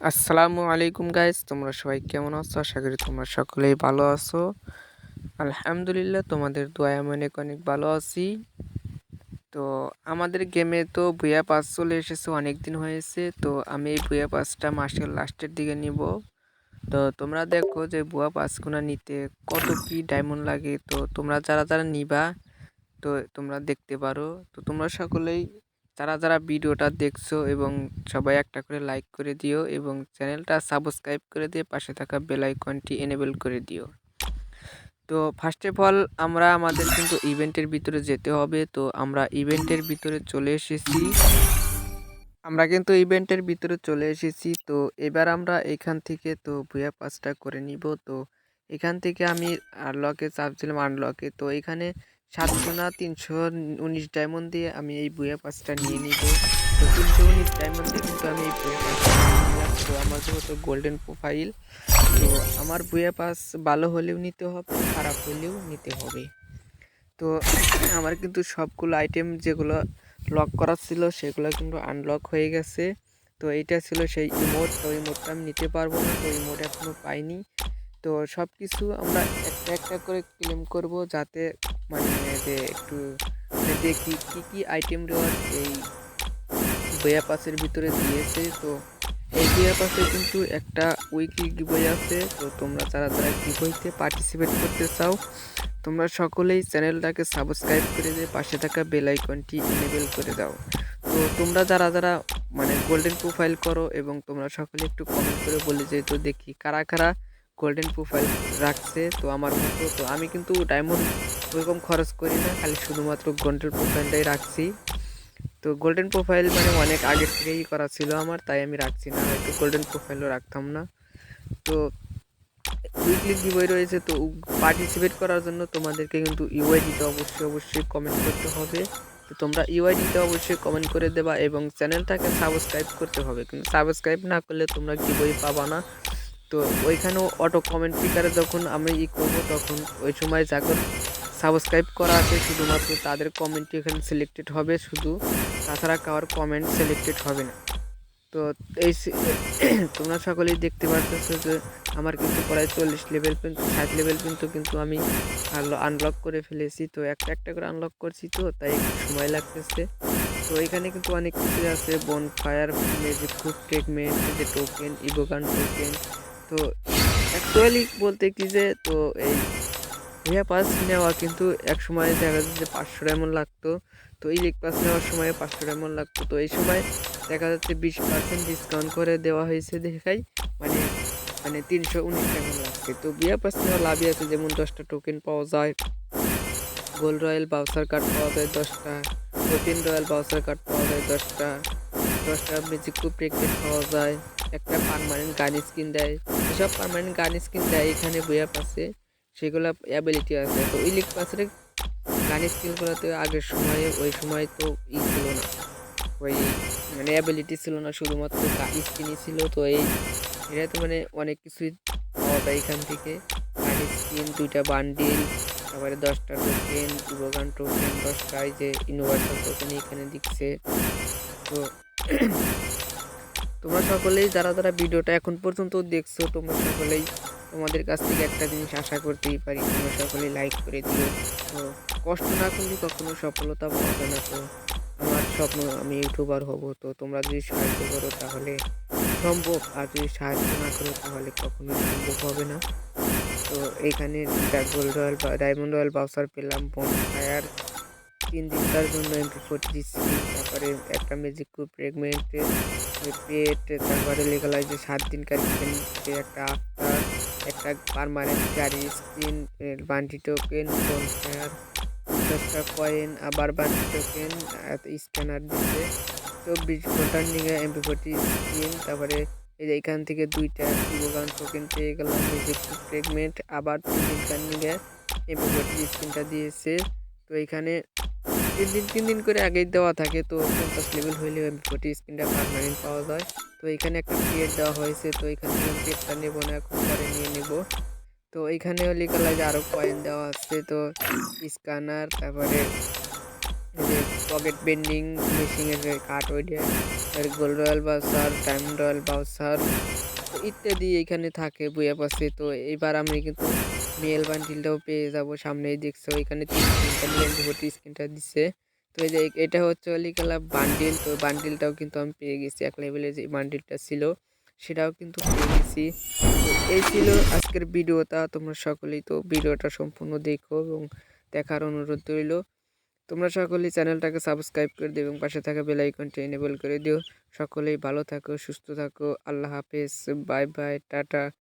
আসসালামু আলাইকুম গাইস তোমরা সবাই কেমন আছো? আশা করি তোমরা সকলেই ভালো আছো। আলহামদুলিল্লাহ, তোমাদের দোয়া আমি অনেক অনেক ভালো আছি। তো, আমাদের গেমে তো ভুয়া পাস চলে এসেছে অনেক দিন হয়েছে। তো, আমি এই ভুয়া পাসটা মাসের লাস্টের দিকে নিব। তো, তোমরা দেখো যে ভুয়া পাসগুলো নিতে কত কি ডায়মন্ড লাগে। তো, তোমরা যারা যারা নিবা, তো, তোমরা দেখতে পারো। তো, তোমরা সকলেই যারা যারা ভিডিওটা দেখছ এবং সবাই একটা করে লাইক করে দিও এবং চ্যানেলটা সাবস্ক্রাইব করে দিয়ে পাশে থাকা বেল আইকনটি এনেবল করে দিও। তো ফার্স্ট অফ অল আমরা আমাদের কিন্তু ইভেন্টের ভিতরে যেতে হবে। তো আমরা ইভেন্টের ভিতরে চলে এসেছি। আমরা কিন্তু ইভেন্টের ভিতরে চলে এসেছি। তো এবার আমরা এখান থেকে তো ভুয়া পাসটা করে নিব। তো এখান থেকে আমি আনলকে চাপছিলাম আনলকে তো এখানে সাতশো না তিনশো উনিশ ডায়মন্ড দিয়ে আমি এই বুয়া পাসটা নিয়ে নিব। তো তিনশো উনিশ ডায়মন্ড দিয়ে কিন্তু আমি এই বুয়া পাসটা নিলাম। তো আমার যেহেতু গোল্ডেন প্রোফাইল তো আমার বুয়া পাস ভালো হলেও নিতে হবে, খারাপ হলেও নিতে হবে। তো আমার কিন্তু সবগুলো আইটেম যেগুলো লক করা ছিল সেগুলো কিন্তু আনলক হয়ে গেছে। তো এইটা ছিল সেই ইমোট তো ইমোটটা আমি নিতে পারব না, তো ইমোট এখনও পাইনি। তো সব কিছু আমরা একটা একটা করে ক্লেম করব যাতে মানে যে একটু দেখি কী কী আইটেম রেওয়ার এই বইয়া পাসের ভিতরে দিয়েছে। তো এই বইয়া পাসে কিন্তু একটা উইকলি গিবই আছে। তো তোমরা যারা যারা গিবইতে পার্টিসিপেট করতে চাও, তোমরা সকলেই চ্যানেলটাকে সাবস্ক্রাইব করে দিয়ে পাশে থাকা বেল আইকনটি এনেবেল করে দাও। তো তোমরা যারা যারা মানে গোল্ডেন প্রোফাইল করো এবং তোমরা সকলে একটু কমেন্ট করে বলে যে, তো দেখি কারা কারা গোল্ডেন প্রোফাইল রাখছে? তো আমার মতো, তো আমি কিন্তু ডায়মন্ড ওইরকম খরচ করি না, খালি শুধুমাত্র গোল্ডেন প্রোফাইলটাই রাখছি। তো গোল্ডেন প্রোফাইল মানে অনেক আগের থেকেই করা ছিল আমার, তাই আমি রাখছি না হয়তো গোল্ডেন প্রোফাইলও রাখতাম না। তো উইকলি গিবই রয়েছে, তো পার্টিসিপেট করার জন্য তোমাদেরকে কিন্তু ইউআইডিতে অবশ্যই অবশ্যই কমেন্ট করতে হবে। তো তোমরা ইউআইডিতে অবশ্যই কমেন্ট করে দেবা এবং চ্যানেলটাকে সাবস্ক্রাইব করতে হবে। কিন্তু সাবস্ক্রাইব না করলে তোমরা গিবই পাবা না। তো ওইখানেও অটো কমেন্ট পিকারে যখন আমি ই করব, তখন ওই সময় যখন সাবস্ক্রাইব করা আছে, শুধুমাত্র তাদের কমেন্টই এখানে সিলেক্টেড হবে, শুধু তাছাড়া কারোর কমেন্ট সিলেক্টেড হবে না। তো এই তোমরা সকলেই দেখতে পাচ্ছ যে আমার কিন্তু প্রায় চল্লিশ লেভেল কিন্তু ষাট লেভেল কিন্তু কিন্তু আমি আনলক করে ফেলেছি। তো একটা একটা করে আনলক করছি তো, তাই একটু সময় লাগতেছে। তো এখানে কিন্তু অনেক কিছু আছে বন ফায়ার ম্যাজিক খুব ট্রেকমেন্ট যে টোকেন ইবোগান টোকেন তো অ্যাকচুয়ালি বলতে কি যে, তো এই রিয়া পাস নেওয়া কিন্তু এক সময় দেখা যাচ্ছে পাঁচশো ডায়মন্ড লাগতো। তো এই লিগ পাস নেওয়ার সময় পাঁচশো ডায়মন্ড লাগতো। তো এই সময় দেখা যাচ্ছে বিশ পার্সেন্ট ডিসকাউন্ট করে দেওয়া হয়েছে দেখাই। মানে মানে তিনশো উনিশ ডায়মন্ড লাগছে। তো বিয়া পাস নেওয়া লাভই আছে, যেমন দশটা টোকেন পাওয়া যায়। গোল্ড রয়্যাল বাউসার কার্ড পাওয়া যায় দশটা। প্রোটিন রয়্যাল বাউসার কার্ড পাওয়া যায় দশটা। দশটা ম্যাজিক কুপ পাওয়া যায়। একটা পারমানেন্ট গান স্কিন দেয়। যেসব পারমানেন্ট গান স্কিন দেয় এখানে বইয়া পাশে সেগুলো অ্যাবিলিটি আছে। তো ওই লিগ পাসের গান স্কিনগুলোতে আগের সময়ে, ওই সময় তো ই ছিল না। ওই মানে অ্যাবিলিটি ছিল না শুধুমাত্র স্কিনই ছিল। তো এই এটা তো মানে অনেক কিছুই পাওয়া যায় এখান থেকে। গান স্কিন দুইটা বান্ডিল তারপরে দশটা টোকেন ইভোগান টোকেন দশটা এই যে ইনোভার্সাল টোকেন এখানে দিচ্ছে। তো তোমরা সকলেই, যারা যারা ভিডিওটা এখন পর্যন্ত দেখছ, তোমরা সকলেই তোমাদের কাছ থেকে একটা জিনিস আশা করতেই পারি, তোমরা সকলেই লাইক করে দিও। তো কষ্ট না করলে কখনো সফলতা পাবে না তো। আমার স্বপ্ন, আমি ইউটিউবার হব, তো তোমরা যদি সাহায্য করো তাহলে সম্ভব। আর যদি সাহায্য না করো তাহলে কখনো সম্ভব হবে না। তো এইখানে গোল্ড রয়্যাল বা ডায়মন্ড রয়্যাল বাউসার পেলাম বন ফায়ার তিন দিনকার জন্য এমপি ফোর্টি দিচ্ছি তারপরে একটা ম্যাজিক কুপ প্রেগনেন্টে পেট, তারপরে যে সাত দিনকার একটা একটা পারমানেন্ট গাড়ি স্ক্রিন বান্টি টোকেন ফায়ার দশটা কয়েন আবার বান্টি টোকেন স্ক্যানার দিচ্ছে। চব্বিশ ঘণ্টার নিয়ে এমপি ফোর্টি স্ক্রিন তারপরে এই যে এখান থেকে দুইটা ইভোগান টোকেন পেয়ে গেলাম প্রেগনেন্ট আবার তিন দিনকার নিয়ে এমপি ফোর্টি স্ক্রিনটা দিয়েছে। তো এখানে তিন দিন তিন দিন করে আগেই দেওয়া থাকে, তো পঞ্চাশ লেভেল হইলে ফোর্টি স্ক্রিনটা পারমানেন্ট পাওয়া যায়। তো এখানে একটা পেড দেওয়া হয়েছে, তো এখান পেডটা নেব না, এখন পরে নিয়ে নেব। তো এখানেও লিখা লাগে আরও কয়েন দেওয়া আছে, তো স্ক্যানার তারপরে যে পকেট বেন্ডিং মেশিনের যে কাঠ ওইটা গোল্ড রয়্যাল বাউসার ডায়মন্ড রয়্যাল বাউসার ইত্যাদি এখানে থাকে, বইয়া পাশে তো এবার আমি কিন্তু মেল বান্ডিলটাও পেয়ে যাব, সামনেই দেখছ, এখানে ভর্তি স্ক্রিনটা দিচ্ছে। তো এই যে, এটা হচ্ছে অলিকালা বান্ডিল তো বান্ডিলটাও কিন্তু আমি পেয়ে গেছি, এক লেভেলে যে বান্ডিলটা ছিল, সেটাও কিন্তু পেয়ে গেছি। তো এই ছিল আজকের ভিডিওটা, তোমরা সকলেই তো ভিডিওটা সম্পূর্ণ দেখো এবং দেখার অনুরোধ রইল। তোমরা সকলেই চ্যানেলটাকে সাবস্ক্রাইব করে দিও এবং পাশে থাকা বেল এনেবল করে দিও। সকলেই ভালো থাকো, সুস্থ থাকো, আল্লাহ হাফেজ বাই বাই টাটা।